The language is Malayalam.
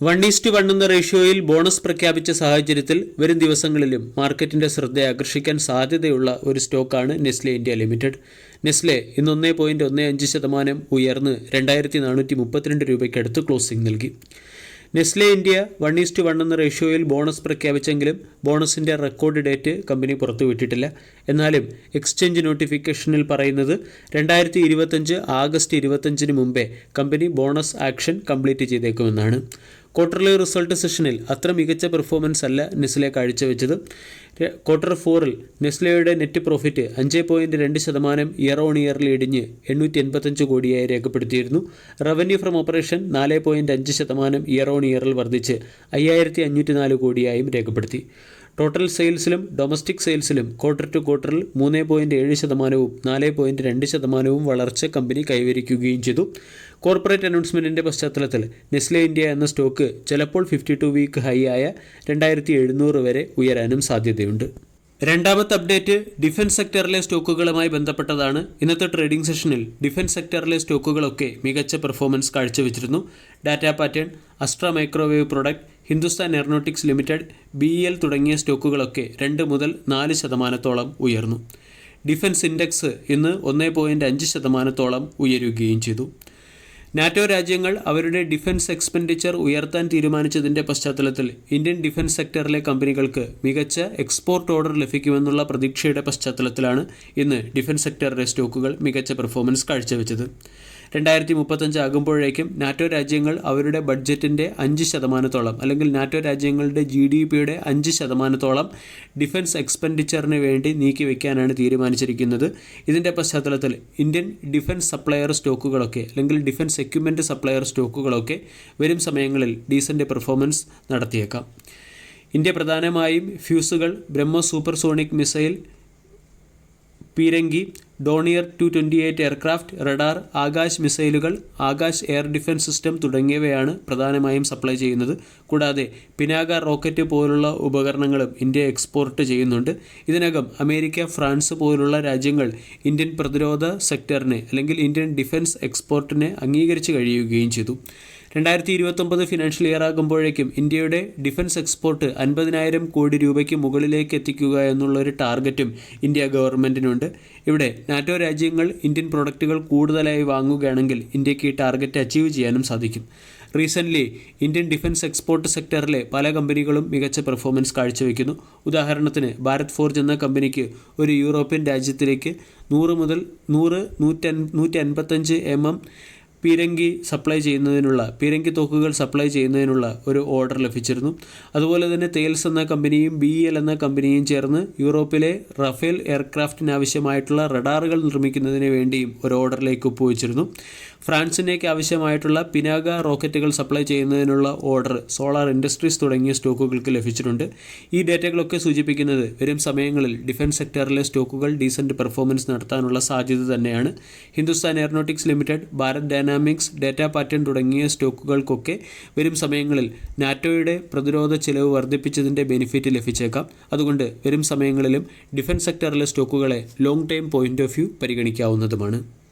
വൺ ഈസ്റ്റ് വൺ എന്ന റേഷ്യോയിൽ ബോണസ് പ്രഖ്യാപിച്ച സാഹചര്യത്തിൽ വരും ദിവസങ്ങളിലും മാർക്കറ്റിന്റെ ശ്രദ്ധ ആകർഷിക്കാൻ സാധ്യതയുള്ള ഒരു സ്റ്റോക്കാണ് നെസ്ലെ ഇന്ത്യ ലിമിറ്റഡ്. നെസ്ലെ ഇന്ന് ഒന്നേ പോയിന്റ് ഒന്ന് അഞ്ച് ശതമാനം ഉയർന്ന് രണ്ടായിരത്തി നാനൂറ്റി മുപ്പത്തിരണ്ട് രൂപയ്ക്ക് അടുത്ത് ക്ലോസിംഗ് നൽകി. Nestle India one is to one എന്ന റേഷ്യോയിൽ ബോണസ് പ്രഖ്യാപിച്ചെങ്കിലും ബോണസിന്റെ റെക്കോർഡ് ഡേറ്റ് കമ്പനി പുറത്തുവിട്ടിട്ടില്ല. എന്നാലും എക്സ്ചേഞ്ച് നോട്ടിഫിക്കേഷനിൽ പറയുന്നത് രണ്ടായിരത്തി ഇരുപത്തഞ്ച് ആഗസ്റ്റ് ഇരുപത്തഞ്ചിന് മുമ്പേ കമ്പനി ബോണസ് ആക്ഷൻ കംപ്ലീറ്റ് ചെയ്തേക്കുമെന്നാണ്. ക്വാർട്ടർലി റിസൾട്ട് സെഷനിൽ അത്ര മികച്ച പെർഫോമൻസ് അല്ല നിസ്ലെ കാഴ്ചവെച്ചത്. ക്വാർട്ടർ ഫോറിൽ നെസ്ലയുടെ നെറ്റ് പ്രോഫിറ്റ് അഞ്ച് പോയിന്റ് രണ്ട് ശതമാനം ഇയർ ഓൺ ഇയറിൽ ഇടിഞ്ഞ് എണ്ണൂറ്റി എൺപത്തഞ്ച് കോടിയായി രേഖപ്പെടുത്തിയിരുന്നു. റവന്യൂ ഫ്രം ഓപ്പറേഷൻ നാല് പോയിന്റ് അഞ്ച് ശതമാനം ഇയർ ഓൺ ഇയറിൽ വർദ്ധിച്ച് അയ്യായിരത്തി അഞ്ഞൂറ്റി നാല് കോടിയായും രേഖപ്പെടുത്തി ടോട്ടൽ സെയിൽസിലും ഡൊമസ്റ്റിക് സെയിൽസിലും ക്വാർട്ടർ ടു ക്വാർട്ടറിൽ മൂന്ന് പോയിന്റ് ഏഴ് ശതമാനവും നാല് പോയിന്റ് രണ്ട് ശതമാനവും വളർച്ച കമ്പനി കൈവരിക്കുകയും ചെയ്തു. കോർപ്പറേറ്റ് അനൗൺസ്മെന്റിന്റെ പശ്ചാത്തലത്തിൽ നെസ്ലെ ഇന്ത്യ എന്ന സ്റ്റോക്ക് ചിലപ്പോൾ ഫിഫ്റ്റി ടു വീക്ക് ഹൈ ആയ രണ്ടായിരത്തി എഴുന്നൂറ് വരെ ഉയരാനും സാധ്യതയുണ്ട്. രണ്ടാമത്തെ അപ്ഡേറ്റ് ഡിഫൻസ് സെക്ടറിലെ സ്റ്റോക്കുകളുമായി ബന്ധപ്പെട്ടതാണ്. ഇന്നത്തെ ട്രേഡിംഗ് സെഷനിൽ ഡിഫൻസ് സെക്ടറിലെ സ്റ്റോക്കുകളൊക്കെ മികച്ച performance കാഴ്ചവെച്ചിരുന്നു. Data Pattern Astra Microwave Product Hindustan Aeronautics Limited B L തുടങ്ങിയ സ്റ്റോക്കുകളൊക്കെ രണ്ട് മുതൽ നാല് ശതമാനത്തോളം ഉയർന്നു. ഡിഫൻസ് ഇൻഡെക്സ് ഇന്ന് ഒന്ന് പോയിന്റ് അഞ്ച് ശതമാനത്തോളം ഉയരുകയും ചെയ്തു. നാറ്റോ രാജ്യങ്ങൾ അവരുടെ ഡിഫൻസ് എക്സ്പെൻഡിച്ചർ ഉയർത്താൻ തീരുമാനിച്ചതിന്റെ പശ്ചാത്തലത്തിൽ ഇന്ത്യൻ ഡിഫൻസ് സെക്ടറിലെ കമ്പനികൾക്ക് മികച്ച എക്സ്പോർട്ട് ഓർഡർ ലഭിക്കുമെന്നുള്ള പ്രതീക്ഷയുടെ പശ്ചാത്തലത്തിലാണ് ഇന്ന് ഡിഫൻസ് സെക്ടറിലെ സ്റ്റോക്കുകൾ മികച്ച പെർഫോമൻസ് കാഴ്ചവെച്ചത്. രണ്ടായിരത്തി മുപ്പത്തഞ്ച് ആകുമ്പോഴേക്കും നാറ്റോ രാജ്യങ്ങൾ അവരുടെ ബഡ്ജറ്റിന്റെ അഞ്ച് ശതമാനത്തോളം അല്ലെങ്കിൽ നാറ്റോ രാജ്യങ്ങളുടെ ജി ഡി പിയുടെ അഞ്ച് ശതമാനത്തോളം ഡിഫൻസ് എക്സ്പെൻഡിച്ചറിന് വേണ്ടി നീക്കി വെക്കാനാണ് തീരുമാനിച്ചിരിക്കുന്നത്. ഇതിന്റെ പശ്ചാത്തലത്തിൽ ഇന്ത്യൻ ഡിഫൻസ് സപ്ലയർ സ്റ്റോക്കുകളൊക്കെ അല്ലെങ്കിൽ ഡിഫൻസ് എക്യുപ്മെന്റ് സപ്ലയർ സ്റ്റോക്കുകളൊക്കെ വരും സമയങ്ങളിൽ ഡീസന്റ് പെർഫോമൻസ് നടത്തിയേക്കാം. ഇന്ത്യ പ്രധാനമായും ഫ്യൂസുകൾ ബ്രഹ്മോസ് സൂപ്പർസോണിക് മിസൈൽ പീരങ്കി Dornier two twenty eight aircraft radar Akash മിസൈലുകൾ ആകാശ് എയർ ഡിഫൻസ് സിസ്റ്റം തുടങ്ങിയവയാണ് പ്രധാനമായും സപ്ലൈ ചെയ്യുന്നത്. കൂടാതെ പിനാക റോക്കറ്റ് പോലുള്ള ഉപകരണങ്ങളും ഇന്ത്യ എക്സ്പോർട്ട് ചെയ്യുന്നുണ്ട്. ഇതിനകം അമേരിക്ക ഫ്രാൻസ് പോലുള്ള രാജ്യങ്ങൾ ഇന്ത്യൻ പ്രതിരോധ സെക്ടറിനെ അല്ലെങ്കിൽ ഇന്ത്യൻ ഡിഫൻസ് എക്സ്പോർട്ടിനെ അംഗീകരിച്ച് കഴിയുകയും ചെയ്തു. രണ്ടായിരത്തി ഇരുപത്തൊമ്പത് ഫിനാൻഷ്യൽ ഇയർ ആകുമ്പോഴേക്കും ഇന്ത്യയുടെ ഡിഫൻസ് എക്സ്പോർട്ട് അൻപതിനായിരം കോടി രൂപയ്ക്ക് മുകളിലേക്ക് എത്തിക്കുക എന്നുള്ള ഒരു ടാർഗറ്റും ഇന്ത്യ ഗവൺമെന്റിനുണ്ട് ഇവിടെ നാറ്റോ രാജ്യങ്ങൾ ഇന്ത്യൻ പ്രൊഡക്റ്റുകൾ കൂടുതലായി വാങ്ങുകയാണെങ്കിൽ ഇന്ത്യയ്ക്ക് ഈ ടാർഗറ്റ് അച്ചീവ് ചെയ്യാനും സാധിക്കും. റീസെന്റ്ലി ഇന്ത്യൻ ഡിഫൻസ് എക്സ്പോർട്ട് സെക്ടറിലെ പല കമ്പനികളും മികച്ച പെർഫോമൻസ് കാഴ്ചവെക്കുന്നു. ഉദാഹരണത്തിന് ഭാരത് ഫോർജ് എന്ന കമ്പനിക്ക് ഒരു യൂറോപ്യൻ രാജ്യത്തിലേക്ക് നൂറ് മുതൽ നൂറ് നൂറ്റൻ നൂറ്റി അൻപത്തഞ്ച് എം എം പീരങ്കി സപ്ലൈ ചെയ്യുന്നതിനുള്ള പീരങ്കി തോക്കുകൾ സപ്ലൈ ചെയ്യുന്നതിനുള്ള ഒരു ഓർഡർ ലഭിച്ചിരുന്നു. അതുപോലെ തന്നെ തേൽസ് എന്ന കമ്പനിയും ബി എൽ എന്ന കമ്പനിയും ചേർന്ന് യൂറോപ്പിലെ റഫേൽ എയർക്രാഫ്റ്റിന് ആവശ്യമായിട്ടുള്ള റഡാറുകൾ നിർമ്മിക്കുന്നതിന് വേണ്ടിയും ഒരു ഓർഡറിലേക്ക് ഒപ്പുവെച്ചിരുന്നു. ഫ്രാൻസിനേക്ക് ആവശ്യമായിട്ടുള്ള പിനാഗ റോക്കറ്റുകൾ സപ്ലൈ ചെയ്യുന്നതിനുള്ള ഓർഡർ സോളാർ ഇൻഡസ്ട്രീസ് തുടങ്ങിയ സ്റ്റോക്കുകൾക്ക് ലഭിച്ചിട്ടുണ്ട്. ഈ ഡേറ്റകളൊക്കെ സൂചിപ്പിക്കുന്നത് വരും സമയങ്ങളിൽ ഡിഫൻസ് സെക്ടറിലെ സ്റ്റോക്കുകൾ ഡീസന്റ് പെർഫോമൻസ് നടത്താനുള്ള സാധ്യത തന്നെയാണ്. Hindustan Aeronautics Limited Bharat Dynamics Data Pattern തുടങ്ങിയ സ്റ്റോക്കുകൾക്കൊക്കെ വരും സമയങ്ങളിൽ നാറ്റോയുടെ പ്രതിരോധ ചെലവ് വർദ്ധിപ്പിച്ചതിന്റെ ബെനിഫിറ്റ് ലഭിച്ചേക്കാം. അതുകൊണ്ട് വരും സമയങ്ങളിലും ഡിഫൻസ് സെക്ടറിലെ സ്റ്റോക്കുകളെ long time point of view പരിഗണിക്കാവുന്നതുമാണ്.